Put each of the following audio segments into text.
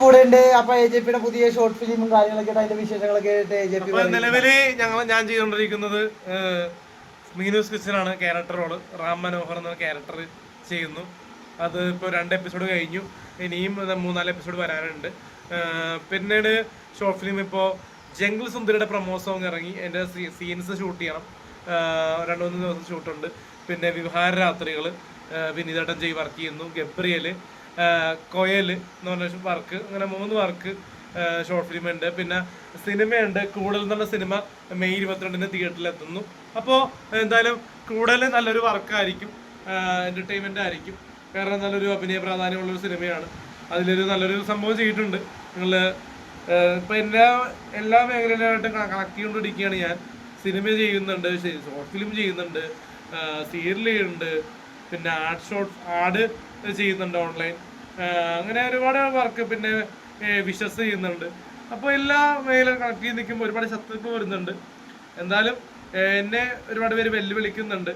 കൂടെ ഉണ്ട് അപ്പൊ എ ജെ പിയുടെ പുതിയ ഷോർട്ട് ഫിലിമും കാര്യങ്ങളൊക്കെ ആയിട്ട് അതിന്റെ വിശേഷങ്ങളൊക്കെ ആയിട്ട് എ ജെ പി നിലവിൽ ഞങ്ങൾ ഞാൻ ചെയ്തുകൊണ്ടിരിക്കുന്നത് മീനൂസ് ക്രിസ്ത്യനാണ് ക്യാരക്ടർ റോൾ. റാം മനോഹർ എന്ന ക്യാരക്ടർ ചെയ്യുന്നു. അത് ഇപ്പോൾ രണ്ട് എപ്പിസോഡ് കഴിഞ്ഞു. ഇനിയും മൂന്നാൽ എപ്പിസോഡ് വരാനുണ്ട്. പിന്നീട് ഷോർട്ട് ഫിലിം ഇപ്പോൾ ജംഗിൾ സുന്ദരിയുടെ പ്രൊമോ സോങ് ഇറങ്ങി. എന്റെ സീൻസ് ഷൂട്ട് ചെയ്യണം. രണ്ടു മൂന്ന് ദിവസം ഷൂട്ടുണ്ട് പിന്നെ വിവാഹ രാത്രികൾ വിനീതട്ടൻ ചെയ്ത് വർക്ക് ചെയ്യുന്നു. ഗബ്രിയൽ കൊയൽ എന്ന് പറഞ്ഞ വർക്ക് അങ്ങനെ മൂന്ന് വർക്ക് ഷോർട്ട് ഫിലിം ഉണ്ട്. പിന്നെ സിനിമയുണ്ട്. കൂടുതൽ എന്നുള്ള സിനിമ മെയ് ഇരുപത്തിരണ്ടിന് തിയേറ്ററിൽ എത്തുന്നു. അപ്പോൾ എന്തായാലും കൂടുതൽ നല്ലൊരു വർക്കായിരിക്കും എന്റർടൈൻമെന്റ് ആയിരിക്കും. കാരണം നല്ലൊരു അഭിനയ പ്രാധാന്യമുള്ളൊരു സിനിമയാണ്. അതിലൊരു നല്ലൊരു സംഭവം ചെയ്തിട്ടുണ്ട്. നിങ്ങൾ ഇപ്പം എല്ലാ എല്ലാ മേഖലയിലായിട്ടും കണക്ട് ചെയ്തുകൊണ്ടിരിക്കുകയാണ് ഞാൻ. സിനിമ ചെയ്യുന്നുണ്ട്. ഷോർട്ട് ഫിലിം ചെയ്യുന്നുണ്ട്. സീരിയൽ ചെയ്യുന്നുണ്ട്. പിന്നെ ആഡ് ഷോട്ട് ആഡ് ചെയ്യുന്നുണ്ട് ഓൺലൈൻ അങ്ങനെ ഒരുപാട് വർക്ക് പിന്നെ വിശ്വസ് ചെയ്യുന്നുണ്ട്. അപ്പോൾ എല്ലാ മേഖല കണക്ട് ചെയ്ത് നിൽക്കുമ്പോൾ ഒരുപാട് ശത്രുക്കൾ വരുന്നുണ്ട്. എന്തായാലും എന്നെ ഒരുപാട് പേര് വെല്ലുവിളിക്കുന്നുണ്ട്.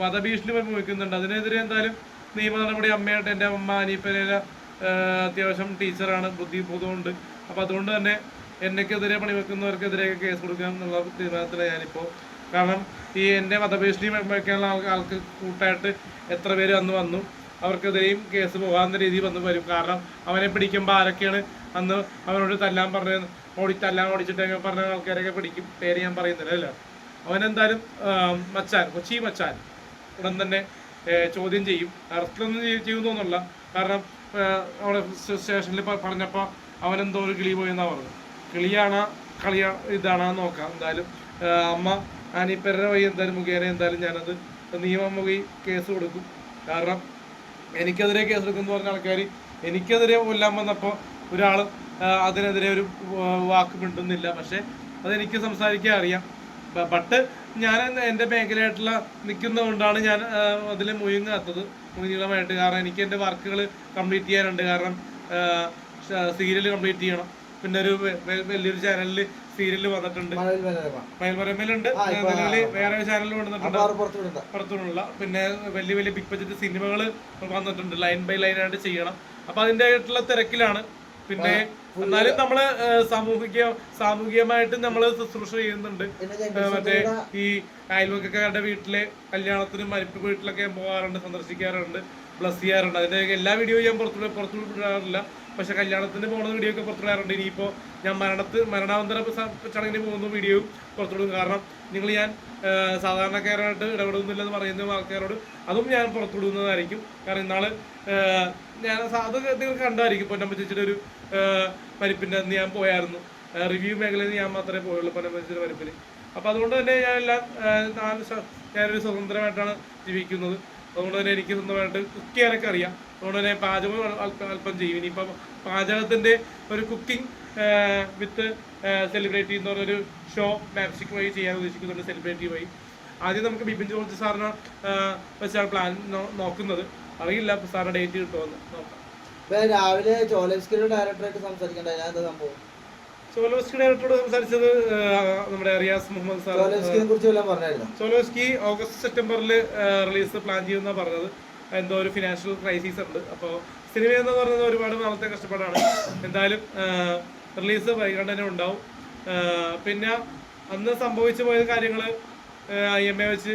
വധഭീഷണി മുഖിക്കുന്നുണ്ട് അതിനെതിരെ എന്തായാലും നിയമ നടപടി അമ്മയായിട്ട് എന്റെ അമ്മ അനീപ്പനേല അത്യാവശ്യം ടീച്ചറാണ് ബുദ്ധി ബോധമുണ്ട്. അപ്പോൾ അതുകൊണ്ട് തന്നെ എന്നെക്കെതിരെ പണിവെക്കുന്നവർക്കെതിരെ കേസ് കൊടുക്കാം എന്നുള്ള തീരുമാനത്തിലാണ് ഞാനിപ്പോൾ കാരണം ഈ എന്റെ മതഭീഷണിയൊക്കെയുള്ള ആൾക്ക് ആൾക്ക് കൂട്ടായിട്ട് എത്ര പേര് അന്ന് വന്നു അവർക്കെതിരെയും കേസ് പോകാവുന്ന രീതിയിൽ വന്നു വരും. കാരണം അവനെ പിടിക്കുമ്പോൾ ആരൊക്കെയാണ് അന്ന് അവനോട് തല്ലാൻ പറഞ്ഞ ഓടി തല്ലാൻ ഓടിച്ചിട്ടൊക്കെ പറഞ്ഞ ആൾക്കാരൊക്കെ പിടിക്കും പേര് ഞാൻ പറയുന്നില്ല അല്ല? അവനെന്തായാലും മച്ചാൻ കൊച്ചി മച്ചാൻ ഉടൻ തന്നെ ചോദ്യം ചെയ്യും. അറസ്റ്റിലൊന്നും ചെയ്യും തോന്നുന്നില്ല. കാരണം അവിടെ സ്റ്റേഷനിൽ പറഞ്ഞപ്പോൾ അവനെന്തോ ഒരു കിളി പോയെന്നാണ് പറഞ്ഞത്. കിളിയാണോ കളിയാ ഇതാണോ നോക്കാം. എന്തായാലും അമ്മ അനിപ്പരുടെ വഴി എന്തായാലും മുഖേന എന്തായാലും ഞാനത് നിയമം മുഖി കേസ് കൊടുക്കും. കാരണം എനിക്കെതിരെ കേസ് എടുക്കുന്നു പറഞ്ഞ ആൾക്കാർ എനിക്കെതിരെ കൊല്ലാൻ വന്നപ്പോൾ ഒരാൾ അതിനെതിരെ ഒരു വാക്ക് മിണ്ടുന്നില്ല. പക്ഷെ അതെനിക്ക് സംസാരിക്കാൻ അറിയാം. ബട്ട് ഞാൻ എന്റെ മേഖലയായിട്ടുള്ള നിൽക്കുന്നതുകൊണ്ടാണ് ഞാൻ അതിൽ മുഴുങ്ങാത്തത് മുഴുനീളമായിട്ട്. കാരണം എനിക്ക് എന്റെ വർക്കുകൾ കംപ്ലീറ്റ് ചെയ്യാനുണ്ട്. കാരണം സീരിയൽ കംപ്ലീറ്റ് ചെയ്യണം. പിന്നെ ഒരു വലിയൊരു ചാനലിൽ സീരിയൽ വന്നിട്ടുണ്ട്. മയൽമരമയിലുണ്ട് നിലവിൽ വേറെ ചാനലിൽ വന്നിട്ടുണ്ട്. പുറത്തുള്ള പിന്നെ വലിയ വലിയ ബിഗ് ബജറ്റ് സിനിമകൾ വന്നിട്ടുണ്ട്. ലൈൻ ബൈ ലൈൻ ആയിട്ട് ചെയ്യണം. അപ്പൊ അതിന്റെ ആയിട്ടുള്ള തിരക്കിലാണ്. പിന്നെ എന്നാലും നമ്മൾ സാമൂഹിക സാമൂഹികമായിട്ട് നമ്മൾ ശുശ്രൂഷ ചെയ്യുന്നുണ്ട്. മറ്റേ ഈ അയൽവക്കക്കാരുടെ വീട്ടിലെ കല്യാണത്തിനും മരിപ്പ് വീട്ടിലൊക്കെ ഞാൻ പോകാറുണ്ട് സന്ദർശിക്കാറുണ്ട് പ്ലസ് ചെയ്യാറുണ്ട്. അതിന്റെ എല്ലാ വീഡിയോയും ഞാൻ പുറത്തു പുറത്തു വിടാറില്ല പക്ഷെ കല്യാണത്തിന് പോകുന്ന വീഡിയോ ഒക്കെ പുറത്തു വിടാറുണ്ട് ഇനിയിപ്പോ ഞാൻ മരണത്ത് മരണാനന്തര ചടങ്ങിന് പോകുന്ന വീഡിയോയും പുറത്തുവിടും കാരണം നിങ്ങൾ ഞാൻ സാധാരണക്കാരായിട്ട് ഇടപെടുന്നില്ലെന്ന് പറയുന്ന ആൾക്കാരോട് അതും ഞാൻ പുറത്തുവിടുന്നതായിരിക്കും കാരണം ഇന്നാൾ ഞാൻ അതൊക്കെ നിങ്ങൾ കണ്ടായിരിക്കും. പൊന്നമ്മ ചേച്ചിയുടെ ഒരു ഏഹ്, അന്ന് ഞാൻ പോയായിരുന്നു. റിവ്യൂ മേഖലയിൽ ഞാൻ മാത്രമേ പോയുള്ളൂ പൊന്നമ്മ ചേച്ചിയുടെ മരിപ്പിന് അപ്പൊ അതുകൊണ്ട് തന്നെ ഞാൻ എല്ലാം ഞാനൊരു സ്വതന്ത്രമായിട്ടാണ് ജീവിക്കുന്നത്. അതുകൊണ്ട് തന്നെ എനിക്ക് സ്വന്തമായിട്ട് കുക്ക് ചെയ്യാനൊക്കെ അറിയാം. അതുകൊണ്ട് തന്നെ പാചകം അല്പം ചെയ്യും. ഇനിയിപ്പം പാചകത്തിന്റെ ഒരു കുക്കിംഗ് വിത്ത് സെലിബ്രിറ്റി എന്ന് പറഞ്ഞൊരു ഷോ മാപ്സിക് വഴി ചെയ്യാൻ ഉദ്ദേശിക്കുന്നുണ്ട് സെലിബ്രിറ്റി വഴി. ആദ്യം നമുക്ക് ബിപിൻ ജോർജ് സാറിനെ വെച്ചാണ് പ്ലാൻ നോക്കുന്നത്. അറിയില്ല സാറിന് ഡേറ്റ് കിട്ടുമെന്ന് നോക്കാം. രാവിലെ ചോലസ്കിയുടെ ഡയറക്ടറായിട്ട് സംസാരിക്കണ്ട. അതിനകത്ത് സംഭവം? ഡയറക്ടറോട് സംസാരിച്ചത് നമ്മുടെ റിയാസ് മുഹമ്മദ് സാർ സോലോസ്കി ഓഗസ്റ്റ് സെപ്റ്റംബറിൽ റിലീസ് പ്ലാൻ ചെയ്യുന്ന പറഞ്ഞത്. എന്തോ ഒരു ഫിനാൻഷ്യൽ ക്രൈസിസ് ഉണ്ട്. അപ്പോൾ സിനിമ എന്ന് പറയുന്നത് ഒരുപാട് നാളത്തെ കഷ്ടപ്പാടാണ്. എന്തായാലും റിലീസ് വൈകാണ്ട് തന്നെ ഉണ്ടാവും പിന്നെ അന്ന് സംഭവിച്ചു പോയ കാര്യങ്ങൾ ഐ എം എ വെച്ച്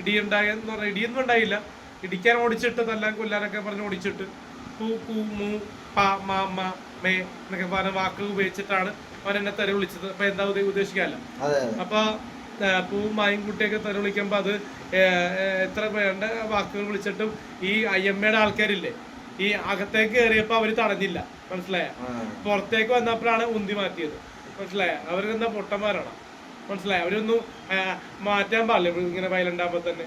ഇടിയുണ്ടായെന്ന് പറഞ്ഞാൽ ഇടിയൊന്നും ഉണ്ടായില്ല. ഇടിക്കാൻ ഓടിച്ചിട്ട് തല്ലാൻ കൊല്ലാനൊക്കെ പറഞ്ഞ് ഓടിച്ചിട്ട് പൂ പൂ മൂ പ മാ മ മേ എന്നൊക്കെ പറഞ്ഞ വാക്കുകൾ ഉപയോഗിച്ചിട്ടാണ് അവൻ എന്നെ തെറി വിളിച്ചത്. അപ്പൊ എന്താ ഉദ്ദേശിക്കാല്ല അപ്പൊ പൂവും മായും കുട്ടിയൊക്കെ തെറി വിളിക്കുമ്പോ അത് എത്ര വേണ്ട വാക്കുകൾ വിളിച്ചിട്ടും ഈ ഐ എം എയുടെ ആൾക്കാരില്ലേ ഈ അകത്തേക്ക് കയറിയപ്പോ അവർ തടഞ്ഞില്ല. മനസ്സിലായ. പുറത്തേക്ക് വന്നപ്പോഴാണ് ഉന്തി മാറ്റിയത്. മനസ്സിലായ? അവർക്ക് എന്താ പൊട്ടന്മാരാണ്? മനസ്സിലായ? അവരൊന്നും മാറ്റാൻ പാടില്ല. ഇങ്ങനെ വയലുണ്ടാകുമ്പോ തന്നെ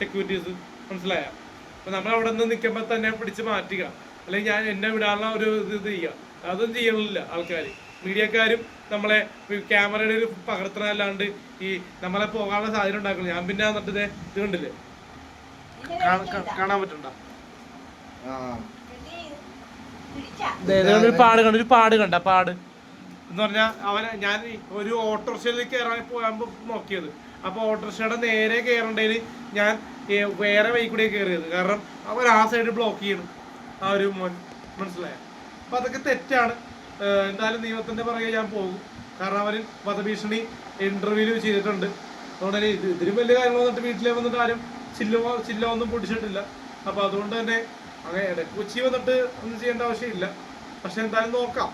സെക്യൂരിറ്റീസ് മനസ്സിലായ? അപ്പൊ നമ്മൾ അവിടെ നിന്ന് നിൽക്കുമ്പോ തന്നെ പിടിച്ച് മാറ്റുക. അല്ലെങ്കിൽ ഞാൻ എന്നെ വിടാനുള്ള ഒരു ഇത് ഇത് ചെയ്യുക. അതൊന്നും ചെയ്യണില്ല ആൾക്കാർ മീഡിയക്കാരും നമ്മളെ ക്യാമറയുടെ ഒരു പകർത്തനല്ലാണ്ട് ഈ നമ്മളെ പോകാനുള്ള സാഹചര്യം ഉണ്ടാക്കണം ഞാൻ പിന്നെ എന്നിട്ട് ഇത് കണ്ടില്ലേ? കാണാൻ- പറ്റണ്ട? ഒരു പാട് കണ്ട. ഒരു പാട് കണ്ട പാട്. എന്ന് പറഞ്ഞാൽ അവൻ ഞാൻ ഒരു ഓട്ടോറിക്ഷയിൽ കയറാൻ പോകാൻ നോക്കിയത്. അപ്പൊ ഓട്ടോറിക്ഷയുടെ നേരെ കയറേണ്ടതിൽ ഞാൻ വേറെ വഴി കൂടെ കയറിയത് കാരണം അവർ ആ സൈഡ് ബ്ലോക്ക് ചെയ്യണം. ആ ഒരു മോൻ മനസ്സിലായ? അപ്പൊ അതൊക്കെ തെറ്റാണ്. എന്തായാലും നിയമത്തിന്റെ പുറകെ ഞാൻ പോകും. കാരണം അവർ വധഭീഷണി ഇന്റർവ്യൂ ചെയ്തിട്ടുണ്ട്. അതുകൊണ്ട് ഇത് ഇതിലും വലിയ കാര്യങ്ങൾ വന്നിട്ട് വീട്ടിലേ വന്നിട്ട് ആരും ചില്ല ചില്ല ഒന്നും പൊടിച്ചിട്ടില്ല അപ്പോൾ അതുകൊണ്ട് തന്നെ അങ്ങനെ കൊച്ചി വന്നിട്ട് ഒന്നും ചെയ്യേണ്ട ആവശ്യമില്ല. പക്ഷെ എന്തായാലും നോക്കാം.